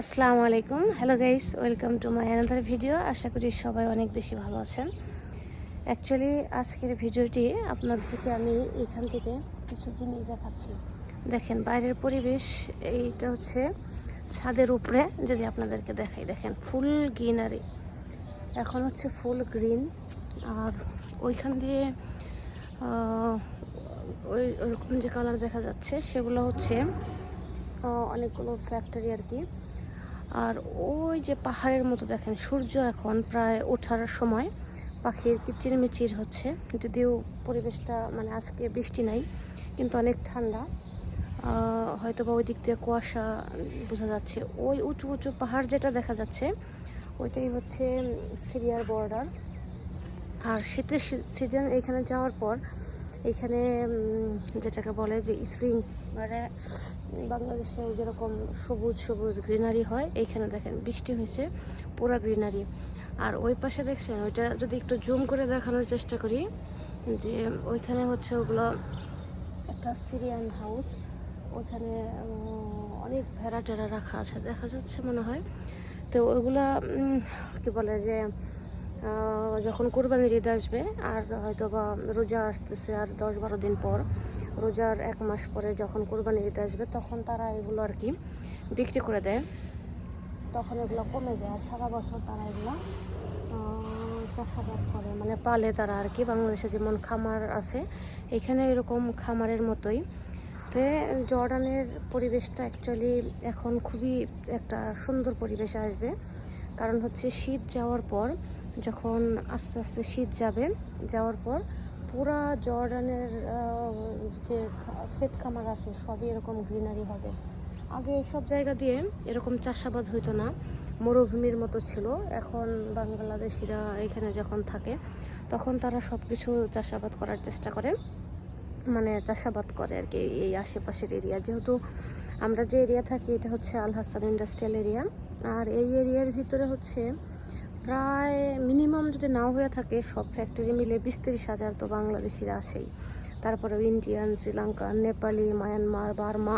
আসসালামু আলাইকুম। Hello guys welcome to my another video আশা করি সবাই অনেক বেশি ভালো আছেন। অ্যাকচুয়ালি আজকের ভিডিওটি আপনাদেরকে আমি এখান থেকে কিছু জিনিস দেখাচ্ছি। দেখেন, বাইরের পরিবেশ, এইটা হচ্ছে ছাদের উপরে, যদি আপনাদেরকে দেখাই। দেখেন ফুল গ্রিনারি এখন হচ্ছে ফুল গ্রিন আর ওইখান দিয়ে ওই ওরকম যে কালার দেখা যাচ্ছে, সেগুলো হচ্ছে অনেকগুলো ফ্যাক্টরি আর কি। আর ওই যে পাহাড়ের মতো দেখেন, সূর্য এখন প্রায় ওঠার সময়। পাখির কিচিরমিচির হচ্ছে, যদিও পরিবেশটা মানে আজকে বৃষ্টি নাই, কিন্তু অনেক ঠান্ডা। হয়তো বা ওই দিক দিয়ে কুয়াশা বোঝা যাচ্ছে। ওই উঁচু উঁচু পাহাড় যেটা দেখা যাচ্ছে, ওইটাই হচ্ছে সিরিয়ার বর্ডার। আর শীতের সিজন এখানে যাওয়ার পর এখানে যেটাকে বলে যে স্প্রিং মানে বাংলাদেশে যেরকম সবুজ সবুজ গ্রিনারি হয়, এইখানে দেখেন বৃষ্টি হয়েছে, পুরো গ্রিনারি। আর ওই পাশে দেখছেন, ওইটা যদি একটু জুম করে দেখানোর চেষ্টা করি, যে ওইখানে হচ্ছে ওগুলো একটা সিরিয়ান হাউস, ওইখানে অনেক ভেড়া টেরা রাখা আছে, দেখা যাচ্ছে মনে হয়। তো ওইগুলা কি বলে যে যখন কোরবানির ঈদ আসবে, আর হয়তো বা রোজা আসতেছে আর দশ বারো দিন পর, রোজার এক মাস পরে যখন কোরবানির ঈদ আসবে, তখন তারা এগুলো আর কি বিক্রি করে দেয়। তখন এগুলো কমে যায়, আর সারা বছর তারা এগুলো চাষাবাদ করে। মানে পালে তারা আর কি, বাংলাদেশে যেমন খামার আছে, এখানে এরকম খামারের মতোই। তে জর্ডানের পরিবেশটা অ্যাকচুয়ালি এখন খুবই একটা সুন্দর পরিবেশ আসবে। কারণ হচ্ছে শীত যাওয়ার পর যখন আস্তে আস্তে শীত যাবে, যাওয়ার পর পুরা জর্ডানের যে ক্ষেত খামার আছে, সবই এরকম গ্রিনারি হবে। আগে সব জায়গা দিয়ে এরকম চাষাবাদ হইতো না, মরুভূমির মতো ছিল। এখন বাংলাদেশিরা এখানে যখন থাকে, তখন তারা সব কিছু চাষাবাদ করার চেষ্টা করে। মানে চাষাবাদ করে আর কি এই আশেপাশের এরিয়া। যেহেতু আমরা যে এরিয়া থাকি, এটা হচ্ছে আল হাসান ইন্ডাস্ট্রিয়াল এরিয়া। আর এই এরিয়ার ভিতরে হচ্ছে প্রায় মিনিমাম যদি নাও হয়ে থাকে, সব ফ্যাক্টরি মিলে বিশ তিরিশ হাজার তো বাংলাদেশিরা আসেই তারপরে Indian Sri Lanka Nepali Myanmar Burma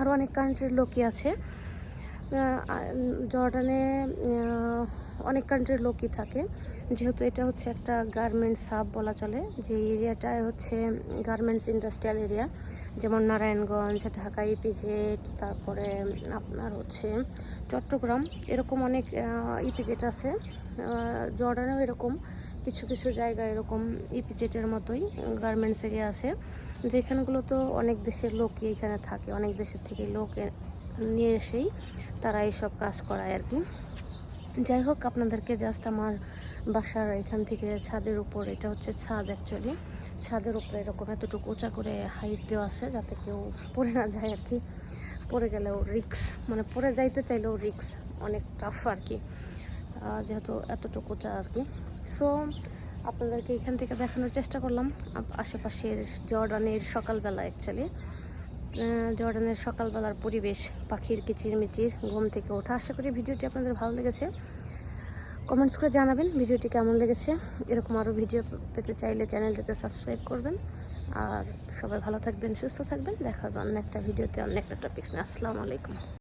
আরও অনেক কান্ট্রির লোকই আছে। জর্ডানে অনেক কান্ট্রির লোকই থাকে। যেহেতু এটা হচ্ছে একটা গার্মেন্টস হাব বলা চলে, যে এরিয়াটায় হচ্ছে গার্মেন্টস ইন্ডাস্ট্রিয়াল এরিয়া যেমন নারায়ণগঞ্জ, ঢাকা ইপিজেড তারপরে আপনার হচ্ছে চট্টগ্রাম, এরকম অনেক ইপিজেড আছে। জর্ডানেও এরকম, কিছু কিছু জায়গা এরকম ইপিজেটের মতোই গার্মেন্টস এরিয়া আছে। যেখানগুলো তো অনেক দেশের লোকই এখানে থাকে, অনেক দেশের থেকে লোক নিয়ে এসেই তারা এইসব কাজ করায় আর কি। যাই হোক, আপনাদেরকে জাস্ট আমার বাসার এখান থেকে ছাদের উপর, এটা হচ্ছে ছাদ অ্যাকচুয়ালি ছাদের উপরে এরকম এতটুকু উঁচা করে হাইট দেওয়া আছে যাতে কেউ পড়ে না যায় আর কি। পড়ে গেলেও রিক্স মানে পড়ে যাইতে চাইলেও রিক্স অনেক টাফ আর কি। যেহেতু এতটুকু উঁচা আর কি। সো আপনাদেরকে এখান থেকে দেখানোর চেষ্টা করলাম আশেপাশের জর্ডানের সকালবেলা অ্যাকচুয়ালি জর্ডানের সকালবেলার পরিবেশ, পাখির কিচিরমিচির, ঘুম থেকে ওঠা। আশা করি ভিডিওটি আপনাদের ভালো লেগেছে। কমেন্টস করে জানাবেন ভিডিওটি কেমন লেগেছে। এরকম আরও ভিডিও পেতে চাইলে চ্যানেলটাতে সাবস্ক্রাইব করবেন। আর সবাই ভালো থাকবেন, সুস্থ থাকবেন। দেখা হবে অন্য একটা ভিডিওতে অন্য একটা টপিক্স নিয়ে। আসসালামু আলাইকুম।